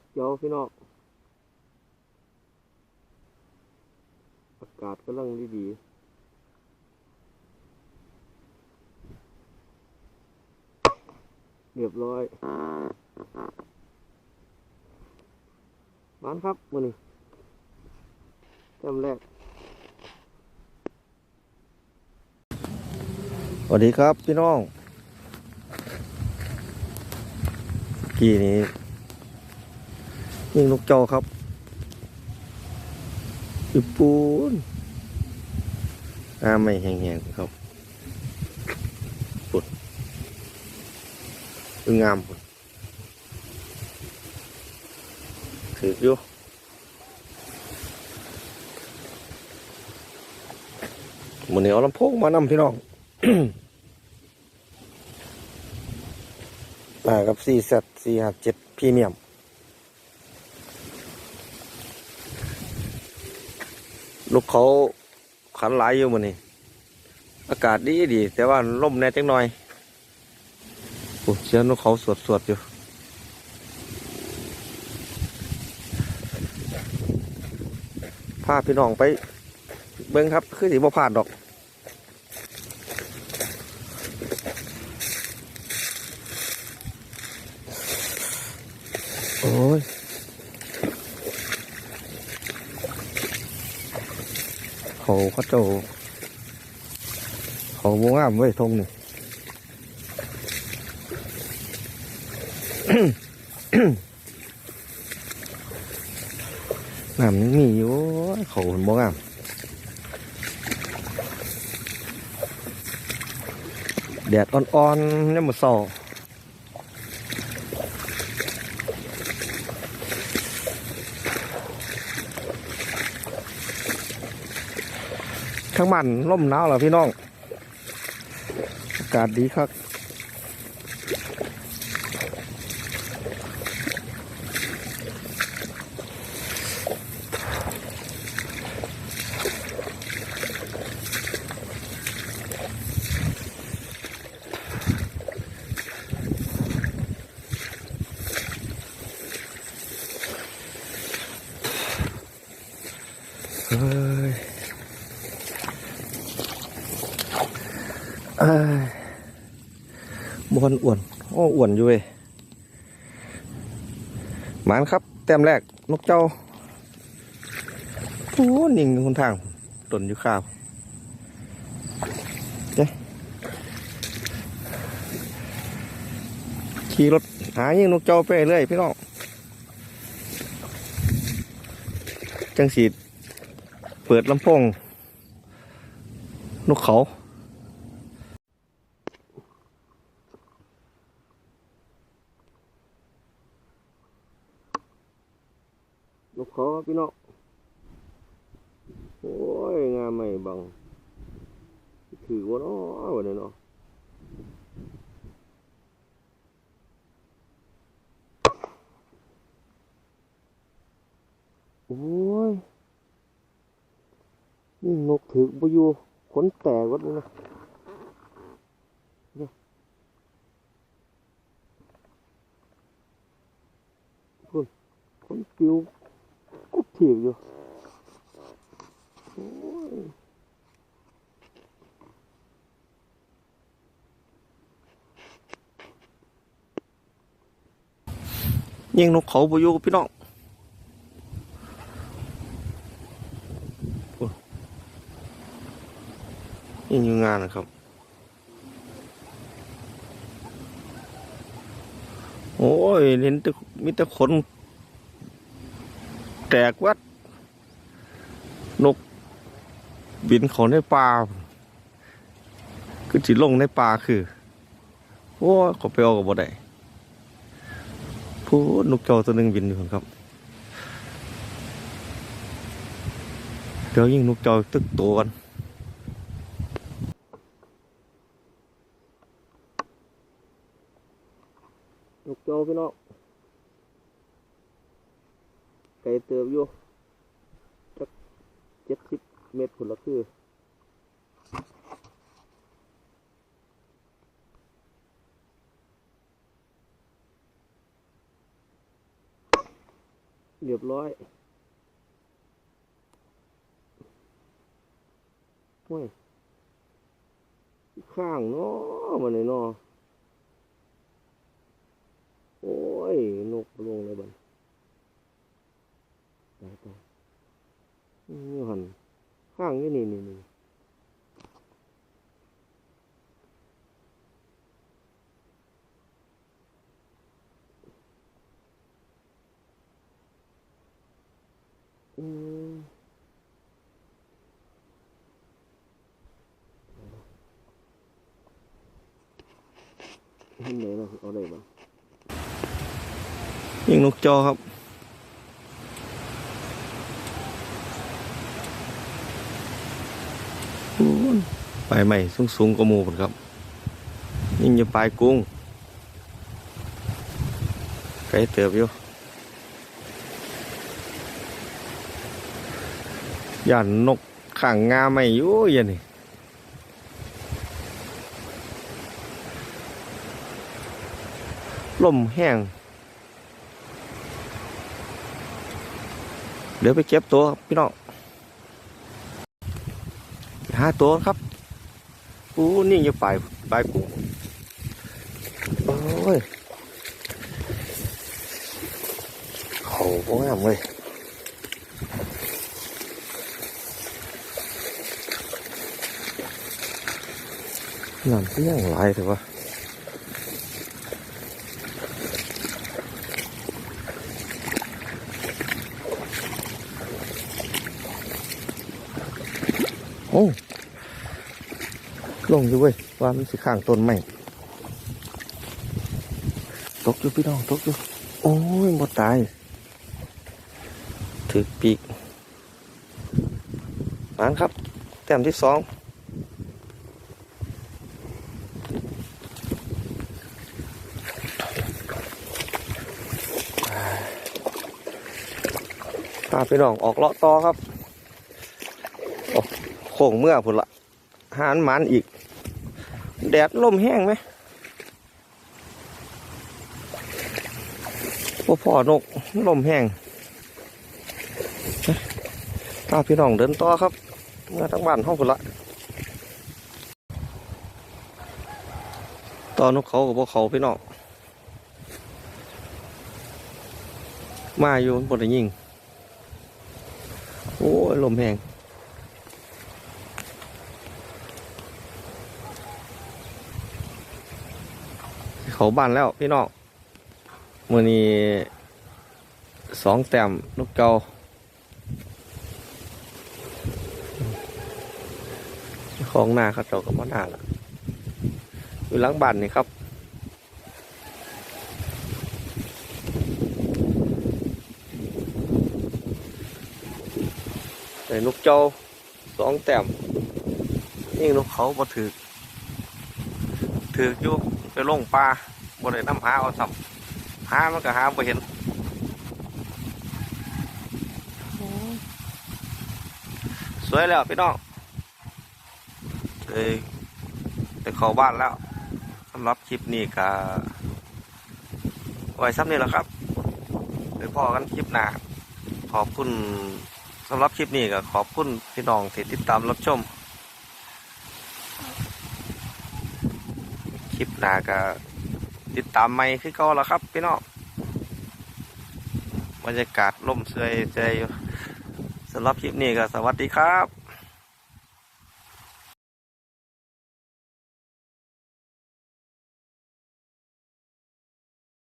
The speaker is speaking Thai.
กเจ้าพี่น้องอากาศกำลังดีๆเรียบร้อยบ้านครับมือนี้จำแรกสวัสดีครับพี่น้อง กี่นี้ ยิงนกจ้าครับอึปูนอาไม่แห้งๆครับปุดอึงามปุดถืออยู่มันนี้เอาลำโพงมานำพี่น้องมากับ4 z 4 5 7พรีเมียม ลูกเขาขันหลายอยู่มือนี่อากาศดีดี แต่ว่าล่มแน่จังหน่อยโอ้เชื่อลูกเขาสวดสวดอยู่พาพี่น้องไป เบิ้งครับ คือสีบ่พลาดดอกโอ้ย เขาเขาเจ้าเขาบงามไว้ทงนี่น้ำยังมีอยู่เขาบงามแดดอ่อนๆเนี่ยามมาสอ ทั้งมันร่มหนาวเหรอพี่น้องอากาศดีครับเฮ้ยเอ้ย บอลอ้วน โอ้อ้วนอยู่เว้ยหมานครับ แต้มแรก นกเจ้าโอ้นิ่งคนทางตนอยู่ข้าวเจ๊ขี่รถหายิงนกเจ้าไปเรื่อยพี่น้องจังสีเปิดลำโพงนกเขา นกเขาครับ พี่น้องโอ้ยงามไม่บังถือว่าเนาะวันนี้เนาะโอ้ยนี่นกถือบอยู่ขนแตกวัดเลยนะเนี่ยคุณขนปิว ถีบอยู่ยิงนกเขาบอยู่พี่น้องยังอยู่งานนะครับ โอ้ยเห็นแต่มีแต่ขน แตกวัด นกบินเขาในป่าคือจิลงในป่าคือโอ้ขาไปเอากับบ่ได้ผู้นกเจ้าตัวหนึ่งบินอยู่ครับ เดี๋ยวยิงนกเจ้าตึกตัวกันนกเจ้าพี่น้อง ไก่เติบอยู่สักเจ็ดสิบเมตรผลละคือเรียบร้อยห้วยข้างเนาะมันเลยเนาะโอ้ย นกลงเลยบันตายตาย นี่หันข้างนี่นี่นี่นี่อืมเห็นไหนเนาะเอาได้บ้างยิงนกจอครับ ปลายใหม่สูงสูงๆกว่าหมูพุ่นครับยิ่งจะปลายกุ้งไกลเติบอยู่ย่านนกข่างงาไม่อยู่ยันนี่ลมแห้ง เดี๋ยวไปเก็บตัวพี่น้องหาตัวครับ อู้นี่อยู่ปลายปลายกูโอ้ยเขาบ่งามเลยน้ำก็ยังไหลายเถอะวะ งอยู่เว้ยว่ามันสิข้างต้นใหม่ตกอยู่พี่น้องตกอยู่โอ้ยหมดตายถือปีกมานครับ แต้มที่สองพาพี่น้องออกเลาะต่อครับโอ้โค้งเมื่อพุ่นละหานมันอีก แดดลมแห้งไหมว่าพ่อนกลมแห้งพาพี่น้องเดินต่อครับ เมื่อทั้งบ้านห้องพุ่นละตอนนกเขากับพวกเขาพี่น้องมาอยู่บนได้ยิง โอ้ยลมแห้ง เขาบ้านแล้วพี่น้องมือนี้สองแต้มลูกเกาของหน้าเขาเจ้าก็มาหน้าละอยู่หลังบ้านนี่ครับแต่นกเจ้าสองแต้มนี่นกเขาบ่ถือ ถืออยู่ไปลงปลาบ่ได้น้ำหาเอาสับหามันก็หาบ่เห็นสวยแล้วพี่น้องเอ้ยไปเข้าบ้านแล้วสำหรับคลิปนี้ก็ไว้ซ้ำนี่แหละครับไปพอกันคลิปหน้าขอบคุณสำหรับคลิปนี้ก็ขอบคุณพี่น้องที่ติดตามรับชม ลิปหน้าก็ติดตามไม่คือเก่าแล้วครับ พี่น้องบรรยากาศล่มเสยเจยอยู่สำหรับคลิปนี้ก็สวัสดีครับ